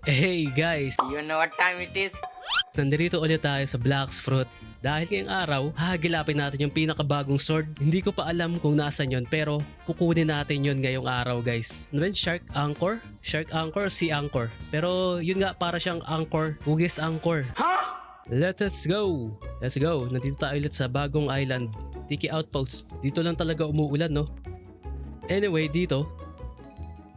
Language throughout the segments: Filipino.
Hey guys, You know what time it is? nandito ulit tayo sa Black's Fruit. Dahil ngayong araw, hahagilapin natin yung pinakabagong sword. Hindi ko pa alam kung nasan yon pero kukunin natin yon ngayong araw guys. Ano yun? Shark Anchor? Shark Anchor, Sea Anchor. Pero yun nga para siyang Anchor, Hugis Anchor. Let us go! Let's go! Nandito tayo ulit sa bagong island. Tiki Outpost. Dito lang talaga umuulan no? Anyway, dito,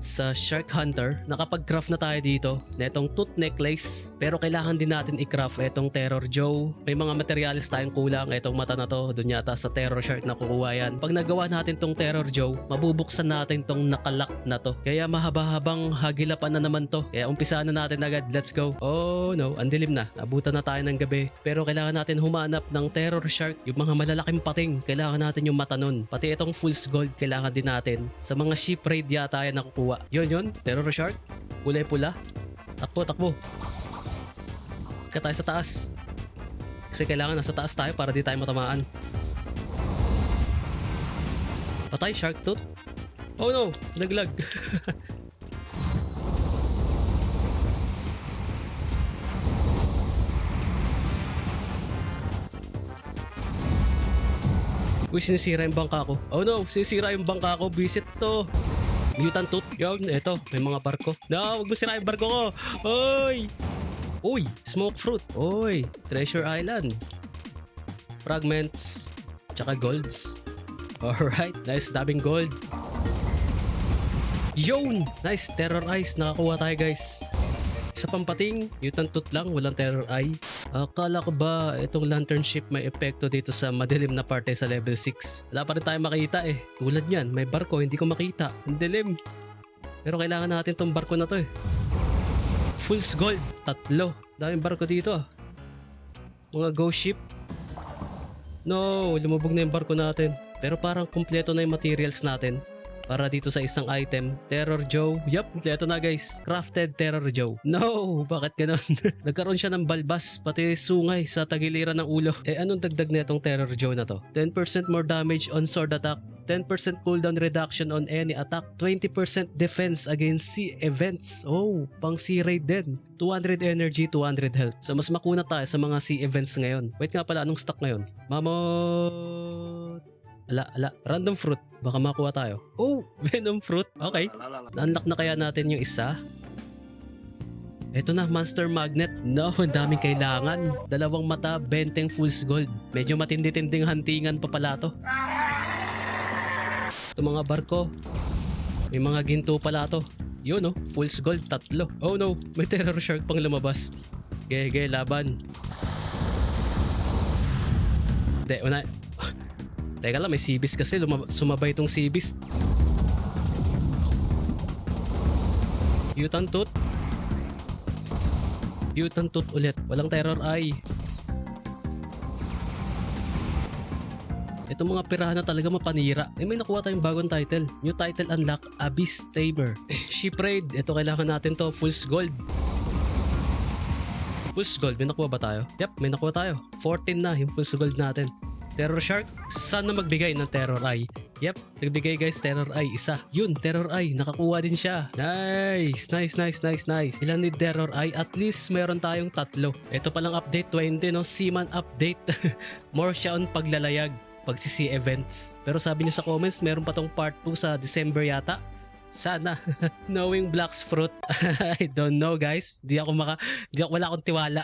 sa Shark Hunter, nakapag-craft na tayo dito na itong tooth necklace. Pero kailangan din natin i-craft itong Terror Joe. May mga materials tayong kulang. Itong mata na to, dun yata sa Terror Shark na kukuha yan. Pag nagawa natin tong Terror Joe, mabubuksan natin tong nakalak na to. Kaya mahaba-habang hagilapan na naman to. Kaya umpisa na natin agad. Let's go. Oh no, ang dilim na. Abutan na tayo ng gabi. Pero kailangan natin humanap ng Terror Shark. Yung mga malalaking pating. Kailangan natin yung mata nun. Pati itong Fool's Gold kailangan din natin. Sa mga ship raid yata yan nakukuha. Yun yun, Terror Shark. Kulay pula. Takbo, takbo. Ka tayo sa taas. Kasi kailangan nasa taas tayo para di tayo matamaan. Patay, Shark Tooth. Oh no, naglag. Uy, sinisira yung bangka ko. Oh no, sinisira yung bangka ko. Visit to. Mutant tooth. Yun, eto. May mga barko. No, wag mo sira yung barko ko. Oy! Uy, smoke fruit. Uy, treasure island. Fragments. Tsaka golds. Alright, nice. Daming gold. Yun! Nice, terror eyes. Nakakuha tayo guys. Sa pampating, mutant tooth lang, walang terror eye. Akala ko ba itong lantern ship may epekto dito sa madilim na parte sa level 6? Wala pa rin tayo makita eh. Tulad yan, may barko, hindi ko makita. Ang dilim. Pero kailangan natin tong barko na to eh. Fool's Gold, tatlo. Daming barko dito ah. Mga ghost ship. No, lumubog na yung barko natin. Pero parang kumpleto na yung materials natin para dito sa isang item. Terror Joe. Yup, kompleto na guys. Crafted Terror Joe. No, bakit ganun? Nagkaroon siya ng balbas, pati sungay sa tagiliran ng ulo. Eh anong dagdag na itong Terror Joe na to? 10% more damage on sword attack, 10% cooldown reduction on any attack, 20% defense against sea events. Oh, pang sea raid din. 200 energy, 200 health. So mas makuna tayo sa mga sea events ngayon. Wait nga pala, anong stock ngayon? Mamot! Ala, ala. Random fruit. Baka makuha tayo. Oh, venom fruit. Okay. Na-unlock na kaya natin yung isa? Ito na, Monster Magnet. No, ang daming kailangan. Dalawang mata, benteng fool's gold. Medyo matindi-tinding hantingan pa pala to. Ito mga barko. May mga ginto pala to. Yun oh, fool's gold, tatlo. Oh no, may terror shark pang lumabas. Gege, laban. Hindi, una, Teka lang, may sibis kasi. Lumab- sumabay itong sibis. Mutant Tooth. Mutant Tooth ulit. Walang Terror Eye. Itong mga pirahan talaga mapanira. Eh may nakuha tayong bagong title. New title unlock, Abyss Tamer. Ship Raid. Ito kailangan natin to. Fool's Gold. Fool's Gold. May nakuha ba tayo? Yep, may nakuha tayo. 14 na yung Fool's Gold natin. Terror Shark, sana magbigay ng Terror Eye. Yep, nagbigay guys Terror Eye isa. Yun, Terror Eye, nakakuha din siya. Nice, nice, nice, nice, nice. Ilan ni Terror Eye? At least meron tayong tatlo. Ito palang update 20, no? Seaman update. More siya on paglalayag pagsisi events. Pero sabi niyo sa comments, meron pa tong part 2 sa December yata. Sana. Knowing Black's Fruit. I don't know guys. Di ako maka... Di ako, wala akong tiwala.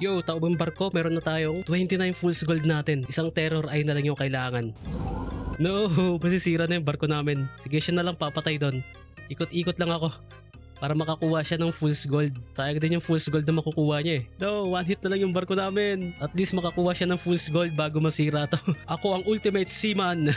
Yo, taubang barko, meron na tayong 29 fool's gold natin. Isang terror eye na lang yung kailangan. No, masisira na yung barko namin. Sige, siya na lang papatay doon. Ikot-ikot lang ako. Para makakuha siya ng fool's gold. Sayang din yung fool's gold na makukuha niya eh. No, one hit na lang yung barko namin. At least makakuha siya ng fool's gold bago masira to. ako ang ultimate seaman.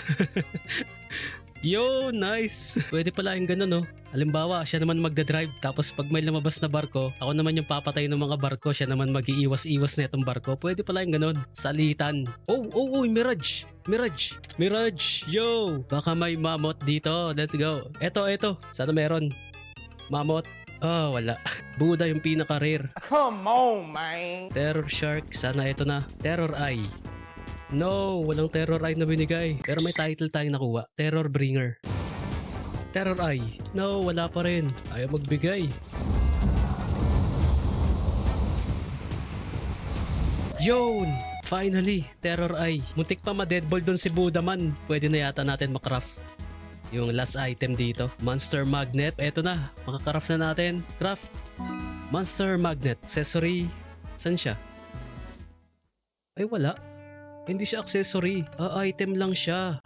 Yo, nice! Pwede pala yung ganun, no? Halimbawa, siya naman magdadrive, tapos pag may lumabas na barko, ako naman yung papatay ng mga barko, siya naman mag-iiwas-iwas na itong barko. Pwede pala yung ganun. Salitan. Oh, oh, oh, Mirage! Mirage! Mirage! Yo! Baka may mamot dito. Let's go. Eto, eto. Sana meron. Mamot. Oh, wala. Buda yung pinaka-rare. Come on, man. Terror Shark. Sana ito na. Terror Eye. No, walang Terror Eye na binigay. Pero may title tayong nakuha, Terror Bringer. Terror Eye. No, wala pa rin. Ayaw magbigay. Yun! Finally, Terror Eye. Muntik pa ma-deadball doon si Buddha man. Pwede na yata natin makraft yung last item dito. Monster Magnet. Eto na, makakaraft na natin. Craft. Monster Magnet. Accessory. San siya? Ay, wala. Hindi siya accessory. Ah, item lang siya.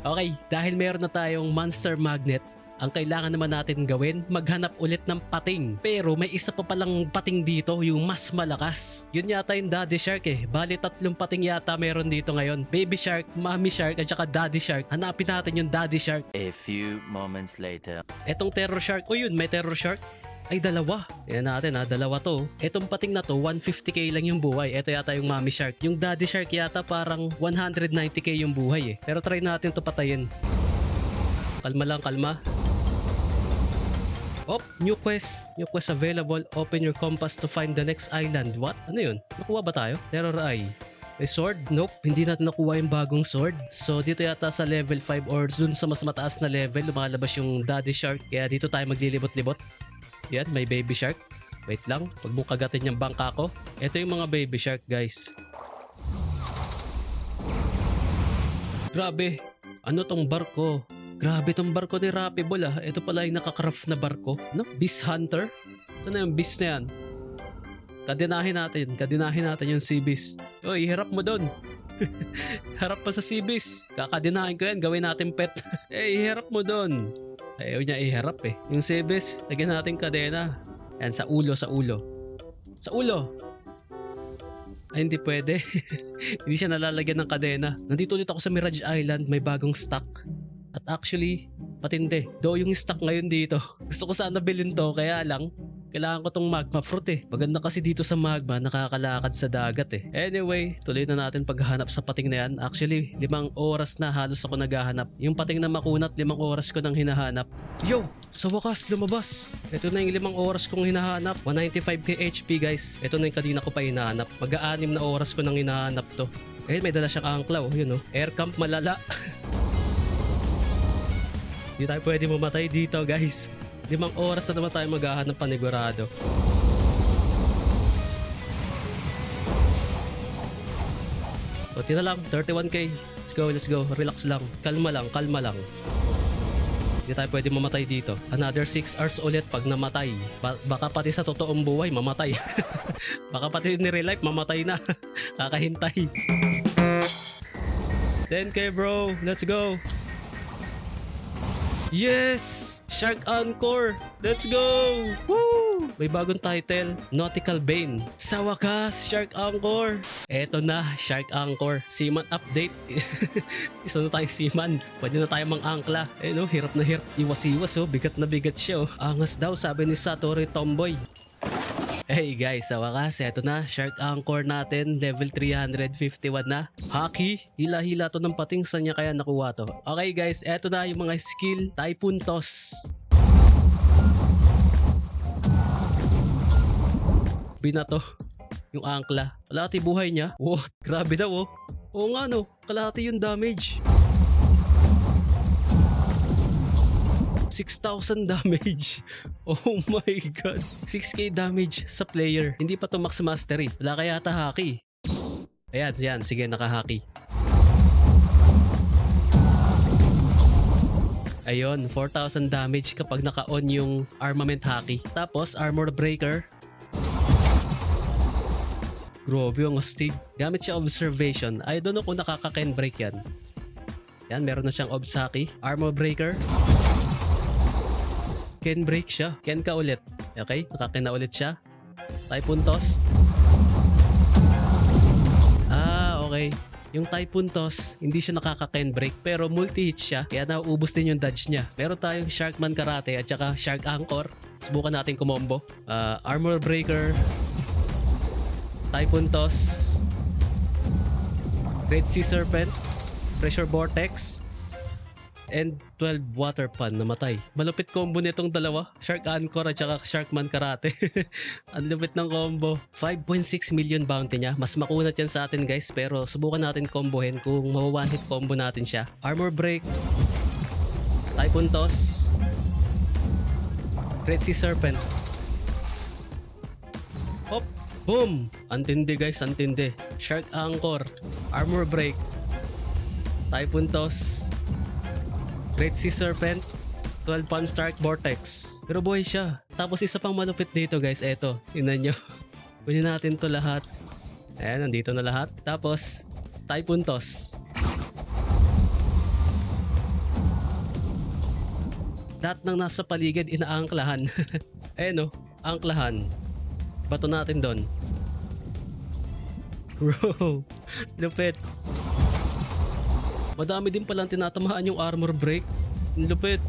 Okay, dahil meron na tayong Monster Magnet, ang kailangan naman natin gawin, maghanap ulit ng pating. Pero may isa pa palang pating dito, yung mas malakas. Yun yata yung Daddy Shark eh. Bali tatlong pating yata meron dito ngayon. Baby Shark, Mommy Shark, at saka Daddy Shark. Hanapin natin yung Daddy Shark. A few moments later. Etong Terror Shark, o yun, may Terror Shark. Ay, dalawa. Yan natin ha, dalawa to. Etong pating na to, 150k lang yung buhay. Ito yata yung Mommy Shark. Yung Daddy Shark yata parang 190k yung buhay eh. Pero try natin to patayin. Kalma lang, kalma. Oh, new quest. New quest available. Open your compass to find the next island. What? Ano yun? Nakuha ba tayo? Terror Eye. May sword? Nope, hindi natin nakuha yung bagong sword. So dito yata sa level 5 or dun sa mas mataas na level, lumalabas yung Daddy Shark. Kaya dito tayo maglilibot-libot. Yan, may Baby Shark. Wait lang, pag mo kagatin yung bangka ko. Ito yung mga Baby Shark guys. Grabe, ano tong barko? Grabe tong barko ni Rapibol ah. Ito pala yung nakakraft na barko. No? Beast Hunter? Ito na yung beast na yan. Kadinahin natin. Kadinahin natin yung Sea Beast. Oy, hirap mo doon. harap pa sa Sea Beast. Kakadinahin ko yan. Gawin natin pet. eh, iharap mo doon. Ayaw niya iharap eh. Yung Sea Beast, lagyan natin kadena. Yan, sa ulo, sa ulo. Sa ulo. Ay, hindi pwede. hindi siya nalalagyan ng kadena. Nandito ulit ako sa Mirage Island. May bagong stock. At actually, patindi. Do yung stock ngayon dito. Gusto ko sana bilhin to, kaya lang, kailangan ko tong magma fruit eh. Maganda kasi dito sa magma, nakakalakad sa dagat eh. Anyway, tuloy na natin paghahanap sa pating na yan. Actually, limang oras na halos ako naghahanap. Yung pating na makunat, limang oras ko nang hinahanap. Yo! Sa wakas, lumabas. Ito na yung limang oras kong hinahanap. 195k HP guys. Ito na yung kanina ko pa hinahanap. Mag-aanim na oras ko nang hinahanap to. Eh, may dala siyang angklaw. Yun oh. Air camp malala. Hindi tayo pwede mamatay dito guys. Limang oras na naman tayo maghahanap panigurado. O, tira lang, 31k. Let's go, let's go. Relax lang. Kalma lang, kalma lang. Hindi tayo pwede mamatay dito. Another 6 hours ulit pag namatay. Ba- baka pati sa totoong buhay, mamatay. baka pati ni real life, mamatay na. Kakahintay. 10k bro, let's go. Yes! Shark Encore! Let's go! Woo! May bagong title, Nautical Bane. Sa wakas, Shark Encore! Eto na, Shark Encore. Seaman update. Isa na tayong seaman. Pwede na tayong mang-angkla. Eh no, hirap na hirap. Iwas-iwas oh, bigat na bigat siya oh. Angas daw, sabi ni Satori Tomboy. Hey guys, sa wakas, eto na, Shark Anchor natin, level 351 na. Hockey, hila-hila to ng pating, saan niya kaya nakuha to? Okay guys, eto na yung mga skill, Typhoon Toss. Binato, yung angkla. Kalahati buhay niya. Wow, grabe daw oh. Oo nga no, kalahati yung damage. 6,000 damage. Oh my god. 6k damage sa player. Hindi pa to max mastery. Wala kaya ata haki. Ayan, yan. Sige, naka-haki. Ayun, 4,000 damage kapag naka-on yung armament haki. Tapos, armor breaker. Grabe yung astig. Gamit siya observation. I don't know kung nakaka-ken break yan. Yan, meron na siyang obs haki. Armor breaker. Ken break siya. Ken ka ulit. Okay? Nakaken na ulit siya. Typhoon toss. Ah, okay. Yung Typhoon toss, hindi siya nakaka-ken break pero multi-hit siya kaya nauubos din yung dodge niya. Meron tayong Sharkman Karate at saka Shark Anchor. Subukan natin kumombo. Ah, Armor Breaker. Typhoon toss. Red Sea Serpent. Pressure Vortex and 12 water pan namatay. Malupit combo nitong dalawa. Shark Anchor at saka Sharkman Karate. Ang lupit ng combo. 5.6 million bounty niya. Mas makunat yan sa atin guys. Pero subukan natin combohin kung mawa hit combo natin siya. Armor Break. Typhoon Toss. Red Sea Serpent. Hop. Boom! Antindi guys, antindi. Shark Anchor, Armor Break, Typhoon Toss, Great Sea Serpent, 12 Palm Strike Vortex. Pero buhay siya. Tapos isa pang malupit dito guys, eto. Tingnan nyo. Kunin natin to lahat. Ayan, nandito na lahat. Tapos, Typhoon Toss. Lahat ng nasa paligid inaangklahan. Ayan o, angklahan. Bato natin doon. Bro, lupit. Madami din palang tinatamaan yung armor break. Lupit.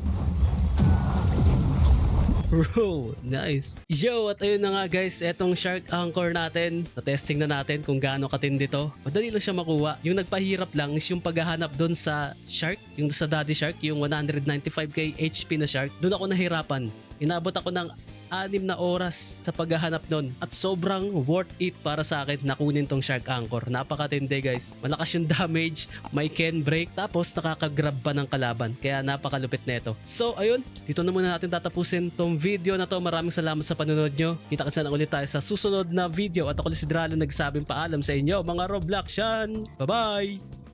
Bro, nice. Yo, at ayun na nga guys, etong shark anchor natin. Na-testing na natin kung gaano katindi to. Madali lang siya makuha. Yung nagpahirap lang is yung paghahanap doon sa shark, yung sa daddy shark, yung 195k HP na shark. Doon ako nahirapan. Inabot ako ng anim na oras sa paghahanap nun. At sobrang worth it para sa akin na kunin tong shark anchor. Napakatindi guys. Malakas yung damage. May can break. Tapos nakakagrab pa ng kalaban. Kaya napakalupit nito so ayun. Dito na muna natin tatapusin tong video na to. Maraming salamat sa panonood nyo. Kita kasi na ulit tayo sa susunod na video. At ako si Dralo nagsabing paalam sa inyo mga Robloxian bye bye